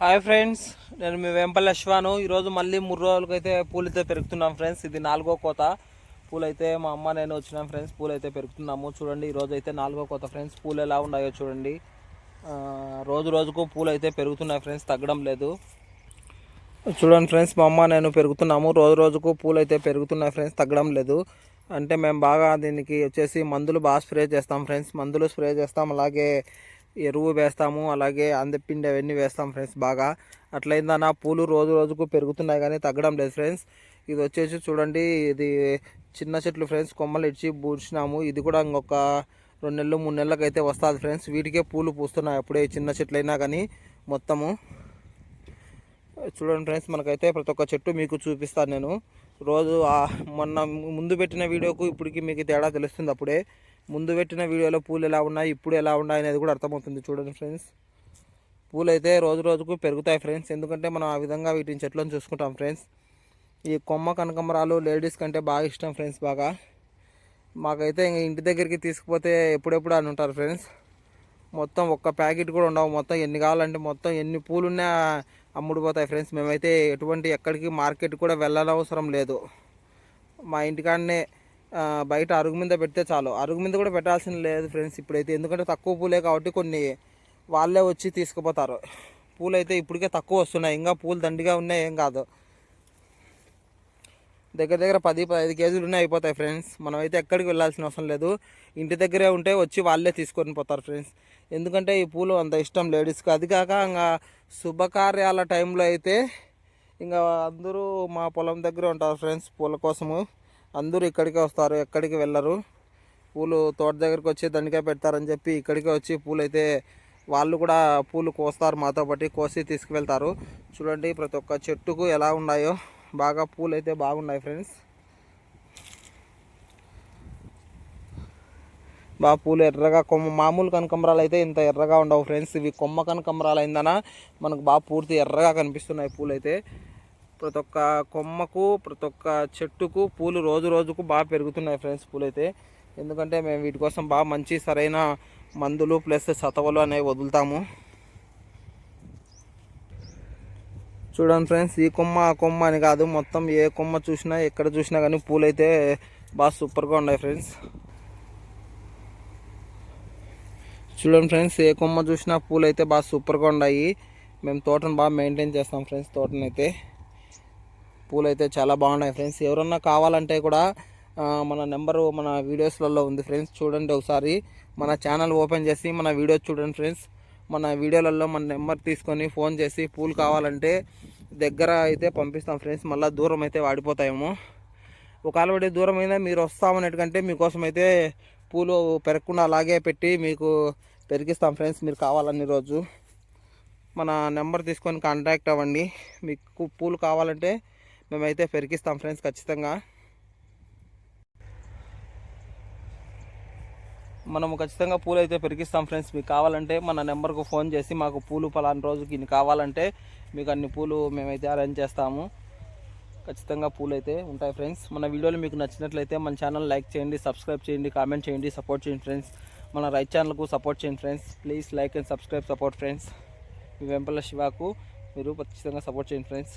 Hi friends నేను మీ వెంపల్ అశ్వాను. ఈరోజు మళ్ళీ మూడు రోజులకైతే పూలైతే పెరుగుతున్నాం ఫ్రెండ్స్ ఇది నాలుగో కోత. పూలైతే మా అమ్మ నేను వచ్చినాం ఫ్రెండ్స్ పూలైతే పెరుగుతున్నాము. చూడండి ఈరోజు అయితే నాలుగో కోత ఫ్రెండ్స్ పూలు ఎలా ఉన్నాయో చూడండి. రోజు రోజుకు పూలు అయితే పెరుగుతున్నాయి ఫ్రెండ్స్ తగ్గడం లేదు. చూడండి ఫ్రెండ్స్ మా అమ్మ నేను పెరుగుతున్నాము. రోజు రోజుకు పూలు అయితే పెరుగుతున్నాయి ఫ్రెండ్స్ తగ్గడం లేదు. అంటే మేము బాగా దీనికి వచ్చేసి మందులు బాగా స్ప్రే చేస్తాం ఫ్రెండ్స్ మందులు స్ప్రే చేస్తాం. అలాగే ఎరువు వేస్తాము అలాగే అందపిండి అవన్నీ వేస్తాం ఫ్రెండ్స్ బాగా. అట్లయిందన్న పూలు రోజు రోజుకు పెరుగుతున్నాయి కానీ తగ్గడం లేదు ఫ్రెండ్స్. ఇది వచ్చేసి చూడండి ఇది చిన్న చెట్లు ఫ్రెండ్స్ కొమ్మలు ఇచ్చి పూడ్చినాము. ఇది కూడా ఇంకొక రెండు నెలలు మూడు నెలలకు అయితే వస్తుంది ఫ్రెండ్స్. వీటికే పూలు పూస్తున్నాయి అప్పుడే చిన్న చెట్లు అయినా కానీ మొత్తము. చూడండి ఫ్రెండ్స్ మనకైతే ప్రతి ఒక్క చెట్టు మీకు చూపిస్తాను నేను. రోజు మొన్న ముందు పెట్టిన వీడియోకు ఇప్పటికి మీకు తేడా తెలుస్తుంది అప్పుడే. ముందు పెట్టిన వీడియోలో పూలు ఎలా ఉన్నాయి ఇప్పుడు ఎలా ఉన్నాయి అనేది కూడా అర్థమవుతుంది చూడండి ఫ్రెండ్స్ పూలు అయితే రోజు రోజుకు పెరుగుతాయి ఫ్రెండ్స్ ఎందుకంటే మనం ఆ విధంగా వీటిని చెట్లను చూసుకుంటాం ఫ్రెండ్స్ ఈ కొమ్మ కనకమరాలు లేడీస్ కంటే బాగా ఇష్టం ఫ్రెండ్స్ బాగా. మాకైతే ఇంక ఇంటి దగ్గరికి తీసుకుపోతే ఎప్పుడెప్పుడు అని ఉంటారు ఫ్రెండ్స్ మొత్తం ఒక్క ప్యాకెట్ కూడా ఉండవు. మొత్తం ఎన్ని కావాలంటే మొత్తం ఎన్ని పూలున్నా అమ్ముడుపోతాయి ఫ్రెండ్స్ మేమైతే ఎటువంటి ఎక్కడికి మార్కెట్ కూడా వెళ్ళనవసరం లేదు. మా ఇంటికాడనే బయట అరుగు మీద పెడితే చాలు. అరుగు మీద కూడా పెట్టాల్సిన లేదు ఫ్రెండ్స్ ఇప్పుడైతే. ఎందుకంటే తక్కువ పూలే కాబట్టి కొన్ని వాళ్ళే వచ్చి తీసుకుపోతారు. పూలు అయితే ఇప్పటికే తక్కువ వస్తున్నాయి. ఇంకా పూలు దండిగా ఉన్నాయి ఏం కాదు. దగ్గర దగ్గర పది పదహైదు కేజీలు ఉన్నాయి అయిపోతాయి ఫ్రెండ్స్. మనం అయితే ఎక్కడికి వెళ్ళాల్సిన అవసరం లేదు. ఇంటి దగ్గరే ఉంటే వచ్చి వాళ్ళే తీసుకొని పోతారు ఫ్రెండ్స్. ఎందుకంటే ఈ పూలు అంత ఇష్టం లేడీస్కి. అది కాక ఇంకా శుభకార్యాల టైంలో అయితే ఇంకా అందరూ మా పొలం దగ్గర ఉంటారు ఫ్రెండ్స్ పూల కోసము. అందరూ ఇక్కడికే వస్తారు ఎక్కడికి వెళ్ళరు. పూలు తోట దగ్గరికి వచ్చి దండిగా పెడతారని చెప్పి ఇక్కడికే వచ్చి పూలు అయితే వాళ్ళు కూడా పూలు కోస్తారు మాతో పాటు కోసి తీసుకువెళ్తారు. చూడండి ప్రతి ఒక్క చెట్టుకు ఎలా ఉన్నాయో. బాగా పూలు అయితే బాగున్నాయి ఫ్రెండ్స్. బాగా పూలు ఎర్రగా కొమ్మ మామూలు కనకంబరాలు అయితే ఇంత ఎర్రగా ఉండవు ఫ్రెండ్స్. ఇవి కొమ్మ కనకంబరాలు అయిందన మనకు బాగా పూర్తి ఎర్రగా కనిపిస్తున్నాయి పూలు అయితే ప్రతి ఒక్క కొమ్మకు ప్రతి ఒక్క చెట్టుకు పూలు రోజు రోజుకు బాగా పెరుగుతున్నాయి ఫ్రెండ్స్ పూలు అయితే ఎందుకంటే మేము వీటి కోసం బాగా మంచి సరైన మందులు ప్లస్ సతవలు అనేవి వదులుతాము. చూడండి ఫ్రెండ్స్ ఈ కొమ్మ ఆ కొమ్మ అని కాదు మొత్తం ఏ కొమ్మ చూసినా ఎక్కడ చూసినా కానీ పూలు అయితే బాగా సూపర్గా ఉన్నాయి ఫ్రెండ్స్. చూడండి ఫ్రెండ్స్ ఏ కొమ్మ చూసినా పూలు అయితే బాగా సూపర్గా ఉన్నాయి. మేము తోటను బాగా మెయింటైన్ చేస్తాం ఫ్రెండ్స్ తోటనైతే. పూలు అయితే చాలా బాగున్నాయి ఫ్రెండ్స్. ఎవరన్నా కావాలంటే కూడా మన నెంబరు మన వీడియోస్లలో ఉంది ఫ్రెండ్స్. చూడండి ఒకసారి మన ఛానల్ ఓపెన్ చేసి మన వీడియోస్ చూడండి ఫ్రెండ్స్. మన వీడియోలలో మన నెంబర్ తీసుకొని ఫోన్ చేసి పూలు కావాలంటే దగ్గర అయితే పంపిస్తాం ఫ్రెండ్స్. మళ్ళీ దూరం అయితే వాడిపోతాయేమో. ఒకవేళ పడి దూరం అయినా మీరు వస్తామనేటంటే మీకోసం అయితే పూలు పెరగకుండా అలాగే పెట్టి మీకు పెరిగిస్తాం ఫ్రెండ్స్. మీరు కావాలని రోజు. మన నెంబర్ తీసుకొని కాంటాక్ట్ అవ్వండి. మీకు పూలు కావాలంటే మేమైతే పెరిగిస్తాం ఫ్రెండ్స్ ఖచ్చితంగా. మనము ఖచ్చితంగా పూలు అయితే పెరిగిస్తాం ఫ్రెండ్స్. మీకు కావాలంటే మన నెంబర్కు ఫోన్ చేసి మాకు పూలు పలానా రోజుకి ఇన్ని కావాలంటే మీకు అన్ని పూలు మేమైతే అరేంజ్ చేస్తాము. ఖచ్చితంగా పూలు అయితే ఉంటాయి ఫ్రెండ్స్. మన వీడియోలు మీకు నచ్చినట్లయితే మన ఛానల్ లైక్ చేయండి సబ్స్క్రైబ్ చేయండి కామెంట్ చేయండి సపోర్ట్ చేయండి ఫ్రెండ్స్. మన రైట్ ఛానల్కు సపోర్ట్ చేయండి friends. Please like and subscribe support friends. మీ వెంపల శివాకు మీరు ఖచ్చితంగా సపోర్ట్ చేయండి ఫ్రెండ్స్.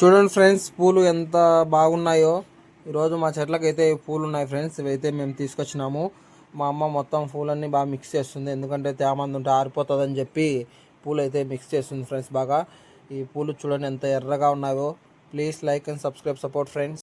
చూడండి ఫ్రెండ్స్ పూలు ఎంత బాగున్నాయో. ఈరోజు మా చెట్లకైతే పూలు ఉన్నాయి ఫ్రెండ్స్ ఇవైతే మేము తీసుకొచ్చినాము. మా అమ్మ మొత్తం పూలన్నీ బాగా మిక్స్ చేస్తుంది. ఎందుకంటే తేమంది ఉంటే ఆరిపోతుందని చెప్పి పూలు అయితే మిక్స్ చేస్తుంది ఫ్రెండ్స్ బాగా. ఈ పూలు చూడండి ఎంత ఎర్రగా ఉన్నాయో. Please like and subscribe support friends